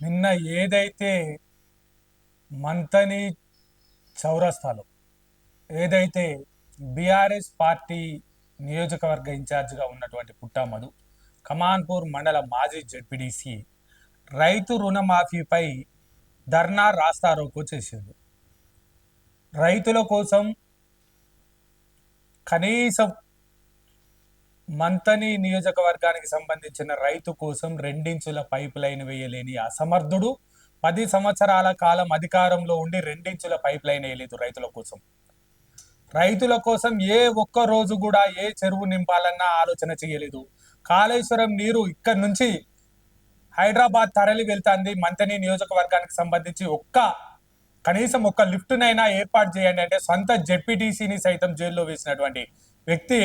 నిన్న ఏదైతే మంతని చౌరస్తాలో ఏదైతే బీఆర్ఎస్ పార్టీ నియోజకవర్గ ఇన్ఛార్జిగా ఉన్నటువంటి పుట్టామధు కమాన్పూర్ మండల మాజీ జడ్పీడీసీ రైతు రుణమాఫీపై ధర్నా రాస్తారోకో చేసిండు రైతుల కోసం కనీసం మంతని నియోజకవర్గానికి సంబంధించిన రైతు కోసం రెండించుల పైప్ లైన్ వేయలేని అసమర్థుడు పది సంవత్సరాల కాలం అధికారంలో ఉండి రెండించుల పైప్ లైన్ వేయలేదు రైతుల కోసం. రైతుల కోసం ఏ ఒక్క రోజు కూడా ఏ చెరువు నింపాలన్న ఆలోచన చేయలేదు. కాళేశ్వరం నీరు ఇక్కడి నుంచి హైదరాబాద్ తరలి వెళ్తుంది. మంతని నియోజకవర్గానికి సంబంధించి ఒక్క కనీసం ఒక్క లిఫ్ట్నైనా ఏర్పాటు చేయండి అంటే సొంత జెడ్పీటీసీని సైతం జైల్లో వేసినటువంటి వ్యక్తి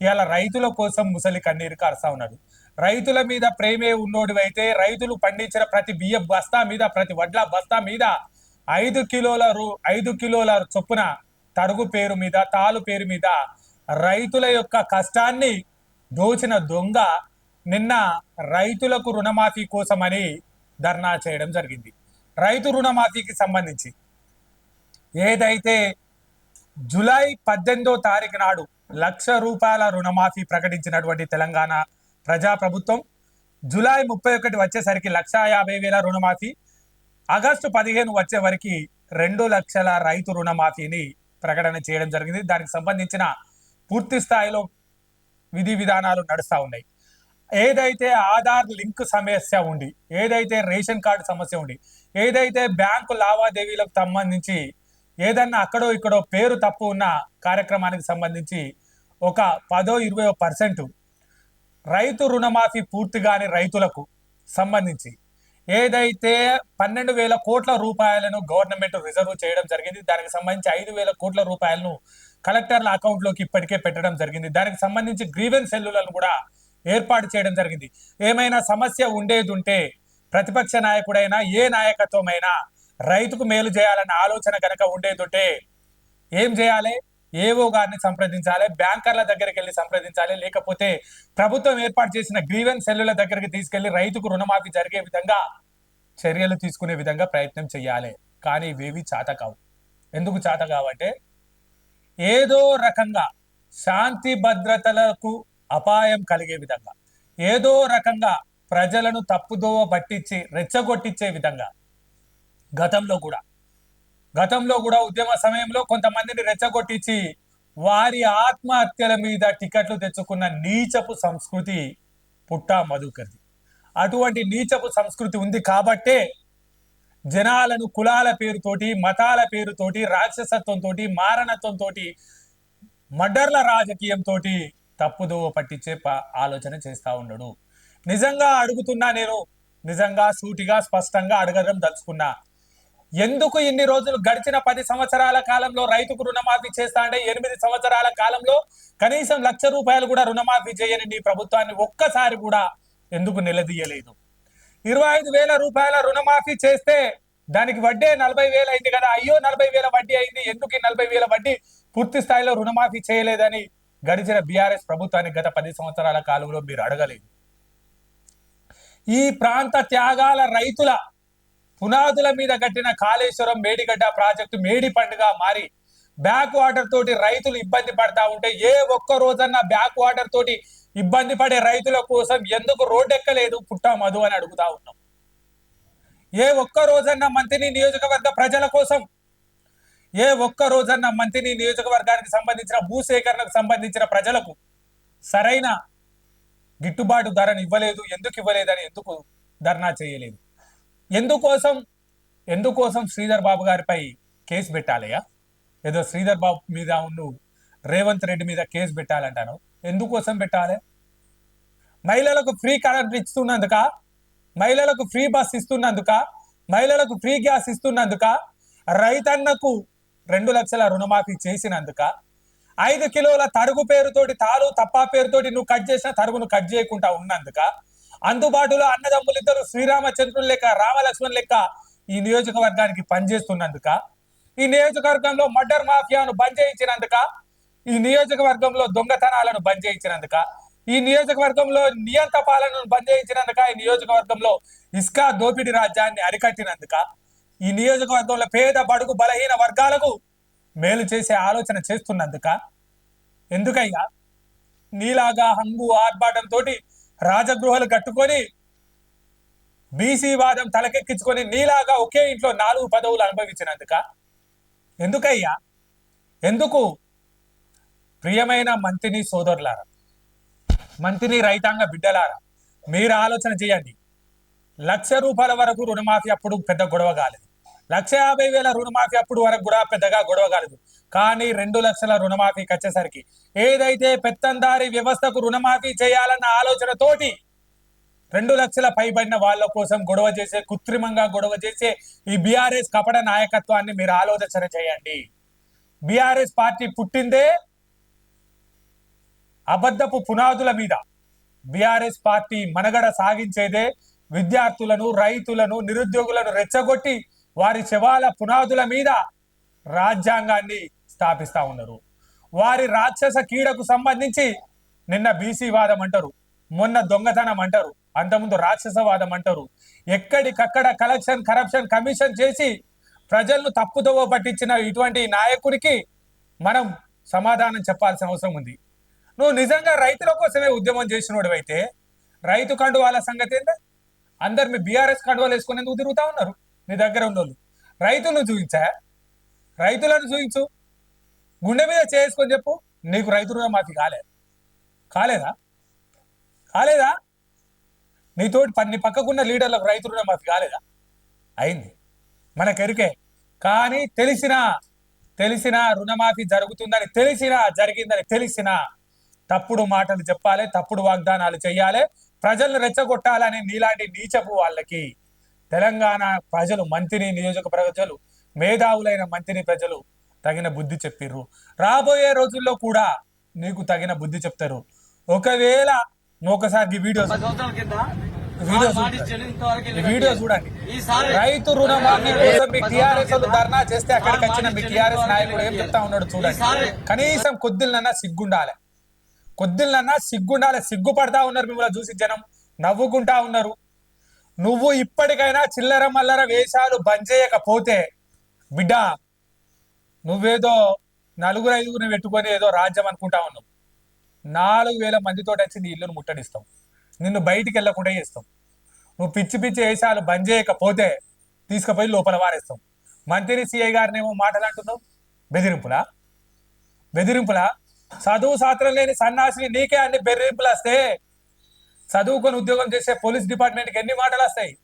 ఇవాళ రైతుల కోసం ముసలి కన్నీరు కారుస్తా ఉన్నాడు. రైతుల మీద ప్రేమే ఉన్నోడివైతే రైతులు పండించిన ప్రతి బియ్య బస్తా మీద ప్రతి వడ్ల బస్తా మీద ఐదు కిలోల రూ ఐదు కిలోల చొప్పున తరుగు పేరు మీద తాలు పేరు మీద రైతుల యొక్క కష్టాన్ని దోచిన దొంగ నిన్న రైతులకు రుణమాఫీ కోసమని ధర్నా చేయడం జరిగింది. రైతు రుణమాఫీకి సంబంధించి ఏదైతే జూలై పద్దెనిమిదో తారీఖు నాడు లక్ష రూపాయల రుణమాఫీ ప్రకటించినటువంటి తెలంగాణ ప్రజా ప్రభుత్వం జూలై ముప్పై ఒకటి వచ్చేసరికి లక్ష యాభై వేల రుణమాఫీ ఆగస్టు పదిహేను వచ్చే వరకు రెండు లక్షల రైతు రుణమాఫీని ప్రకటన చేయడం జరిగింది. దానికి సంబంధించిన పూర్తి స్థాయిలో విధి విధానాలు నడుస్తూ ఉన్నాయి. ఏదైతే ఆధార్ లింక్ సమస్య ఉండి ఏదైతే రేషన్ కార్డు సమస్య ఉండి ఏదైతే బ్యాంకు లావాదేవీలకు సంబంధించి ఏదన్నా అక్కడో ఇక్కడో పేరు తప్పు ఉన్న కార్యక్రమానికి సంబంధించి ఒక పదో ఇరవై పర్సెంట్ రైతు రుణమాఫీ పూర్తిగాని రైతులకు సంబంధించి ఏదైతే పన్నెండు వేల కోట్ల రూపాయలను గవర్నమెంట్ రిజర్వ్ చేయడం జరిగింది దానికి సంబంధించి ఐదు వేల కోట్ల రూపాయలను కలెక్టర్ల అకౌంట్లోకి ఇప్పటికే పెట్టడం జరిగింది. దానికి సంబంధించి గ్రీవెన్స్ సెల్లులను కూడా ఏర్పాటు చేయడం జరిగింది. ఏమైనా సమస్య ఉండేది ఉంటే ప్రతిపక్ష నాయకుడైనా ఏ నాయకత్వమైనా రైతుకు మేలు చేయాలన్న ఆలోచన కనుక ఉండేది ఉంటే ఏం చేయాలి? ఏవో గారిని సంప్రదించాలి బ్యాంకర్ల దగ్గరికి వెళ్ళి సంప్రదించాలి లేకపోతే ప్రభుత్వం ఏర్పాటు చేసిన గ్రీవెన్స్ సెల్లుల దగ్గరికి తీసుకెళ్ళి రైతుకు రుణమాఫీ జరిగే విధంగా చర్యలు తీసుకునే విధంగా ప్రయత్నం చేయాలి. కానీ ఇవేవి చాత కావు. ఎందుకు చాత కావంటే ఏదో రకంగా శాంతి భద్రతలకు అపాయం కలిగే విధంగా ఏదో రకంగా ప్రజలను తప్పుదోవ పట్టించి రెచ్చగొట్టించే విధంగా గతంలో కూడా గతంలో కూడా ఉద్యమ సమయంలో కొంతమందిని రెచ్చగొట్టించి వారి ఆత్మహత్యల మీద టికెట్లు తెచ్చుకున్న నీచపు సంస్కృతి పుట్టా మధుకర్ది. అటువంటి నీచపు సంస్కృతి ఉంది కాబట్టే జనాలను కులాల పేరుతోటి మతాల పేరుతోటి రాక్షసత్వంతో మారణత్వంతో మర్డర్ల రాజకీయంతో తప్పుదోవ పట్టించే ప- ఆలోచన చేస్తా ఉండడు. నిజంగా అడుగుతున్నా నేను నిజంగా సూటిగా స్పష్టంగా అడగడం దలుచుకున్నా ఎందుకు ఇన్ని రోజులు గడిచిన పది సంవత్సరాల కాలంలో రైతుకు రుణమాఫీ చేస్తా అంటే ఎనిమిది సంవత్సరాల కాలంలో కనీసం లక్ష రూపాయలు కూడా రుణమాఫీ చేయని నీ ప్రభుత్వాన్ని ఒక్కసారి కూడా ఎందుకు నిలదీయలేదు? ఇరవై ఐదు వేల రూపాయల రుణమాఫీ చేస్తే దానికి వడ్డీ నలభై వేలు అయింది కదా? అయ్యో నలభై వేల వడ్డీ అయింది. ఎందుకు ఈ నలభై వేల వడ్డీ పూర్తి స్థాయిలో రుణమాఫీ చేయలేదని గడిచిన బీఆర్ఎస్ ప్రభుత్వానికి గత పది సంవత్సరాల కాలంలో మీరు అడగలేదు. ఈ ప్రాంత త్యాగాల రైతుల పునాదుల మీద కట్టిన కాళేశ్వరం మేడిగడ్డ ప్రాజెక్టు మేడి పండుగ మారి బ్యాక్ వాటర్ తోటి రైతులు ఇబ్బంది పడతా ఉంటే ఏ ఒక్క రోజన్నా బ్యాక్ వాటర్ తోటి ఇబ్బంది పడే రైతుల కోసం ఎందుకు రోడ్డెక్కలేదు పుట్టా మధు అని అడుగుతా ఉన్నాం. ఏ ఒక్క రోజన్నా మంత్రిని నియోజకవర్గ ప్రజల కోసం ఏ ఒక్క రోజన్నా మంత్రిని నియోజకవర్గానికి సంబంధించిన భూసేకరణకు సంబంధించిన ప్రజలకు సరైన గిట్టుబాటు ధరను ఇవ్వలేదు ఎందుకు ఇవ్వలేదని ఎందుకు ధర్నా చేయలేదు? ఎందుకోసం ఎందుకోసం శ్రీధర్ బాబు గారిపై కేసు పెట్టాలయ్యా? ఏదో శ్రీధర్ బాబు మీద ఉండు రేవంత్ రెడ్డి మీద కేసు పెట్టాలంటాను. ఎందుకోసం పెట్టాలి? మహిళలకు ఫ్రీ కరెంట్ ఇస్తున్నందుక మహిళలకు ఫ్రీ బస్ ఇస్తున్నందుక మహిళలకు ఫ్రీ గ్యాస్ ఇస్తున్నందుక రైతన్నకు రెండు లక్షల రుణమాఫీ చేసినందుక ఐదు కిలోల తరుగు పేరుతోటి తాలు తప్పా పేరుతోటి నువ్వు కట్ చేసిన తరుగును కట్ చేయకుండా ఉన్నందుక అందుబాటులో అన్నదమ్ములిద్దరు శ్రీరామచంద్రులు లెక్క రామలక్ష్మణ్ లెక్క ఈ నియోజకవర్గానికి పనిచేస్తున్నందుక ఈ నియోజకవర్గంలో మర్డర్ మాఫియాను బంద్ చేయించినందుక ఈ నియోజకవర్గంలో దొంగతనాలను బంద్ చేయించినందుక ఈ నియోజకవర్గంలో నియంత పాలనను బంద్ చేయించినందుక ఈ నియోజకవర్గంలో ఇస్కా దోపిడీ రాజ్యాన్ని అరికట్టినందుక ఈ నియోజకవర్గంలో పేద బడుగు బలహీన వర్గాలకు మేలు చేసే ఆలోచన చేస్తున్నందుక ఎందుకయ్యా? నీలాగా హంగు ఆర్భాటంతో రాజగృహాలు కట్టుకొని బీసీ వాదం తలకెక్కించుకొని నీలాగా ఒకే ఇంట్లో నాలుగు పదవులు అనుభవించినందుక? ఎందుకయ్యా? ఎందుకు? ప్రియమైన మంత్రిని సోదరులారా మంత్రిని రైతాంగ బిడ్డలారా మీరు ఆలోచన చేయండి. లక్ష రూపాయల వరకు రుణమాఫీ అప్పుడు పెద్ద గొడవ కాలేదు. లక్ష యాభై వేల రుణమాఫీ అప్పుడు వరకు కూడా పెద్దగా గొడవ కాలేదు. కానీ రెండు లక్షల రుణమాఫీకి వచ్చేసరికి ఏదైతే పెత్తందారి వ్యవస్థకు రుణమాఫీ చేయాలన్న ఆలోచనతోటి రెండు లక్షల పైబడిన వాళ్ళ కోసం గొడవ చేసే కృత్రిమంగా గొడవ చేసే ఈ బీఆర్ఎస్ కపట నాయకత్వాన్ని మీరు ఆలోచన చేయండి. బీఆర్ఎస్ పార్టీ పుట్టిందే అబద్ధపు పునాదుల మీద. బీఆర్ఎస్ పార్టీ మనగడ సాగించేదే విద్యార్థులను రైతులను నిరుద్యోగులను రెచ్చగొట్టి వారి శవాల పునాదుల మీద రాజ్యాంగాన్ని స్థాపిస్తా ఉన్నారు. వారి రాక్షస కీడకు సంబంధించి నిన్న బీసీ వాదం అంటారు. మొన్న దొంగతనం అంటారు. అంతకుముందు రాక్షసవాదం అంటారు. ఎక్కడికక్కడ కలెక్షన్ కరప్షన్ కమిషన్ చేసి ప్రజలను తప్పుదోవ పట్టించిన ఇటువంటి నాయకుడికి మనం సమాధానం చెప్పాల్సిన అవసరం ఉంది. నువ్వు నిజంగా రైతుల కోసమే ఉద్యమం చేసినోడు అయితే రైతు కండువాల సంగతి ఏంటో అందరు మీ బీఆర్ఎస్ కండువాలు వేసుకునేందుకు తిరుగుతా ఉన్నారు. నీ దగ్గర ఉన్నోళ్ళు. రైతులను చూపించా? రైతులను చూపించు. గుండె మీద చేసుకొని చెప్పు నీకు రైతు రుణమాఫీ కాలేదు? కాలేదా? కాలేదా నీతోటి పన్ని పక్కకున్న లీడర్లకు రైతు రుణమాఫీ కాలేదా? అయింది. మనకెరికే కానీ తెలిసిన తెలిసిన రుణమాఫీ జరుగుతుందని తెలిసిన జరిగిందని తెలిసిన తప్పుడు మాటలు చెప్పాలి తప్పుడు వాగ్దానాలు చేయాలి ప్రజలను రెచ్చగొట్టాలని నీలాంటి నీచపు వాళ్ళకి తెలంగాణ ప్రజలు మంత్రిని నియోజక ప్రజలు మేధావులైన మంత్రిని ప్రజలు తగిన బుద్ధి చెప్పిర్రు. రాబోయే రోజుల్లో కూడా నీకు తగిన బుద్ధి చెప్తారు. ఒకవేళ ఒకసారి వీడియో వీడియో చూడండి. రైతు రుణమాఫీ కోసం మీ టిఆర్ఎస్ ధర్నా చేస్తే అక్కడికి వచ్చిన మీ టిఆర్ఎస్ నాయకుడు ఏం చెప్తా ఉన్నాడు చూడండి. కనీసం కొద్దిలన్నా సిగ్గుండాలి. కొద్దిలన్నా సిగ్గుండాలి. సిగ్గుపడతా ఉన్నారు మిమ్మల్ని చూసి జనం. నవ్వుకుంటా ఉన్నారు. నువ్వు ఇప్పటికైనా చిల్లర మల్లర వేషాలు బంద్ చేయకపోతే బిడ్డ నువ్వేదో నలుగురు ఐదుగురిని పెట్టుకొని ఏదో రాజ్యం అనుకుంటా ఉన్నావు. నాలుగు వేల మందితో వచ్చి నీ ఇల్లును ముట్టడిస్తాం నిన్ను బయటికి వెళ్ళకుండా చేస్తాం నువ్వు పిచ్చి పిచ్చి వేసాలు బంద్ చేయకపోతే తీసుకుపోయి లోపల వారేస్తాం మంత్రి సిఐ గారిని ఏమో మాటలు అంటున్నావు బెదిరింపులా? బెదిరింపులా? చదువు శాస్త్రం లేని సన్నాసిని నీకే అన్ని బెదిరింపులు వస్తే చదువుకొని ఉద్యోగం చేసే పోలీస్ డిపార్ట్మెంట్కి ఎన్ని మాటలు వస్తాయి?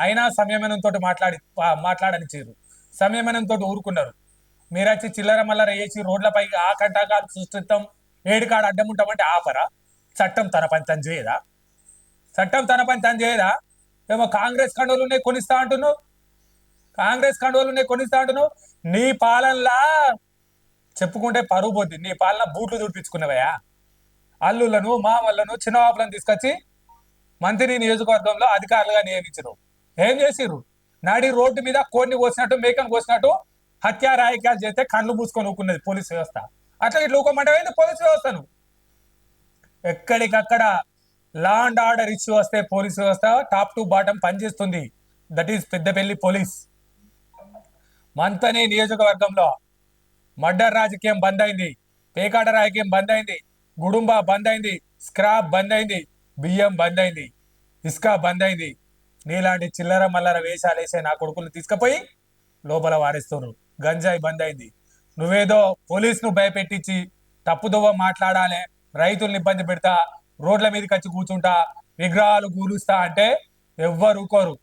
అయినా సంయమనంతో మాట్లాడి ఆ- మాట్లాడనిచ్చారు. సంయమనంతో ఊరుకున్నారు. మీరచ్చి చిల్లర మల్లర వేసి రోడ్లపై ఆ కంటకాలు సృష్టిస్తాం ఏడుకాడ అడ్డం ఉంటామంటే ఆపరా? చట్టం తన పని తను చేయదా? చట్టం తన పని తను చేయదా? ఏమో కాంగ్రెస్ కండువలు కొనిస్తా అంటున్నావు? కాంగ్రెస్ కండువలు కొనిస్తా అంటున్నావు? నీ పాలనలా చెప్పుకుంటే పరువు పోద్ది. నీ పాలన బూట్లు దుడిపించుకున్నవయా అల్లులను మామల్లను చిన్నవాపులను తీసుకొచ్చి మంత్రి నియోజకవర్గంలో అధికారులుగా నియమించరు ఏం చేసిర్రు? నాడి రోడ్డు మీద కోడిని కోసినట్టు మేకను కోసినట్టు హత్య రాయకాలు చేస్తే కళ్ళు మూసుకొని ఊకున్నది పోలీస్ వ్యవస్థ. అట్లా ఇట్లా ఊకోమంటే పోలీస్ వ్యవస్థను. ఎక్కడికక్కడ లా అండ్ ఆర్డర్ ఇష్యూ వస్తే పోలీస్ వ్యవస్థ టాప్ టు బాటం పనిచేస్తుంది దట్ ఈస్ పెద్దపల్లి పోలీస్. మంతనే నియోజకవర్గంలో మర్డర్ రాజకీయం బంద్ అయింది. పేకాట రాజకీయం బంద్ అయింది. గుడుంబ బంద్ అయింది. స్క్రాప్ బంద్ అయింది. బియ్యం బంద్ అయింది. ఇసుక బంద్ అయింది. నీలాంటి చిల్లర మల్లర వేషాలు వేసే నా కొడుకులు తీసుకుపోయి లోపల వారేస్తున్నారు. గంజాయి బంద్ అయింది. నువ్వేదో పోలీసును భయపెట్టించి తప్పుదోవ మాట్లాడాలి రైతుల్ని ఇబ్బంది పెడతా రోడ్ల మీదకి వచ్చి కూర్చుంటా విగ్రహాలు కూలుస్తా అంటే ఎవ్వరు ఊకోరు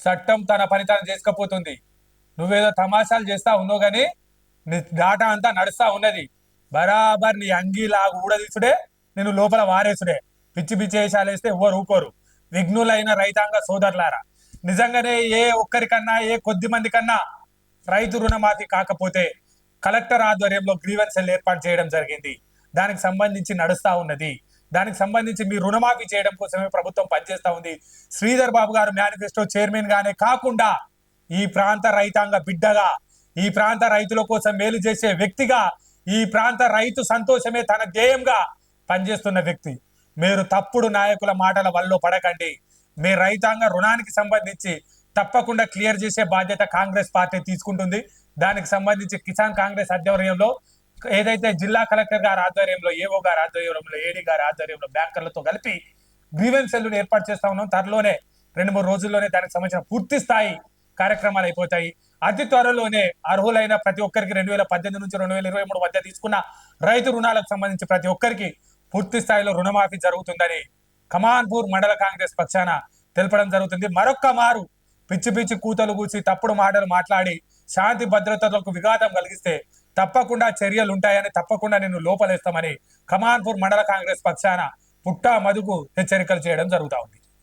చట్టం తన పని తను చేసుకపోతుంది. నువ్వేదో తమాషాలు చేస్తా ఉన్నావు కానీ నీ డాటా అంతా నడుస్తా ఉన్నది. బరాబర్ నీ అంగీలా ఊడదీసుడే నేను లోపల వారేసుడే. పిచ్చి పిచ్చి వేసాలేస్తే వేస్తే ఎవ్వరు ఊకోరు విఘ్నులైన రైతాంగ సోదరులారా నిజంగానే ఏ ఒక్కరికన్నా ఏ కొద్ది మంది కన్నా రైతు రుణమాఫీ కాకపోతే కలెక్టర్ ఆధ్వర్యంలో గ్రీవెన్సెల్ ఏర్పాటు చేయడం జరిగింది. దానికి సంబంధించి నడుస్తా ఉన్నది. దానికి సంబంధించి మీ రుణమాఫీ చేయడం కోసమే ప్రభుత్వం పనిచేస్తా ఉంది. శ్రీధర్ బాబు గారు మేనిఫెస్టో చైర్మన్ గానే కాకుండా ఈ ప్రాంత రైతాంగ బిడ్డగా ఈ ప్రాంత రైతుల కోసం మేలు చేసే వ్యక్తిగా ఈ ప్రాంత రైతు సంతోషమే తన ధ్యేయంగా పనిచేస్తున్న వ్యక్తి. మీరు తప్పుడు నాయకుల మాటల వల్ల పడకండి. మీ రైతాంగ రుణానికి సంబంధించి తప్పకుండా క్లియర్ చేసే బాధ్యత కాంగ్రెస్ పార్టీ తీసుకుంటుంది. దానికి సంబంధించి కిసాన్ కాంగ్రెస్ ఆధ్వర్యంలో ఏదైతే జిల్లా కలెక్టర్ గారి ఆధ్వర్యంలో ఏఓ గారి ఆధ్వర్యంలో ఏడీ గారి ఆధ్వర్యంలో బ్యాంకర్లతో కలిపి గ్రీవెన్స్ ఏర్పాటు చేస్తా ఉన్నాం. త్వరలోనే రెండు మూడు రోజుల్లోనే దానికి సంబంధించిన పూర్తి స్థాయి కార్యక్రమాలు అయిపోతాయి. అతి త్వరలోనే అర్హులైన ప్రతి ఒక్కరికి రెండు వేల పద్దెనిమిది నుంచి రెండు వేల ఇరవై మూడు మధ్య తీసుకున్న రైతు రుణాలకు సంబంధించి ప్రతి ఒక్కరికి పూర్తి స్థాయిలో రుణమాఫీ జరుగుతుందని కమాన్పూర్ మండల కాంగ్రెస్ పక్షాన తెలపడం జరుగుతుంది. మరొక్క మారు పిచ్చి పిచ్చి కూతలు కూసి తప్పుడు మాటలు మాట్లాడి శాంతి భద్రతలకు విఘాతం కలిగిస్తే తప్పకుండా చర్యలు ఉంటాయని తప్పకుండా నేను లోపలేస్తామని కమాన్పూర్ మండల కాంగ్రెస్ పక్షాన పుట్టా మధుకు హెచ్చరికలు చేయడం జరుగుతా ఉంది.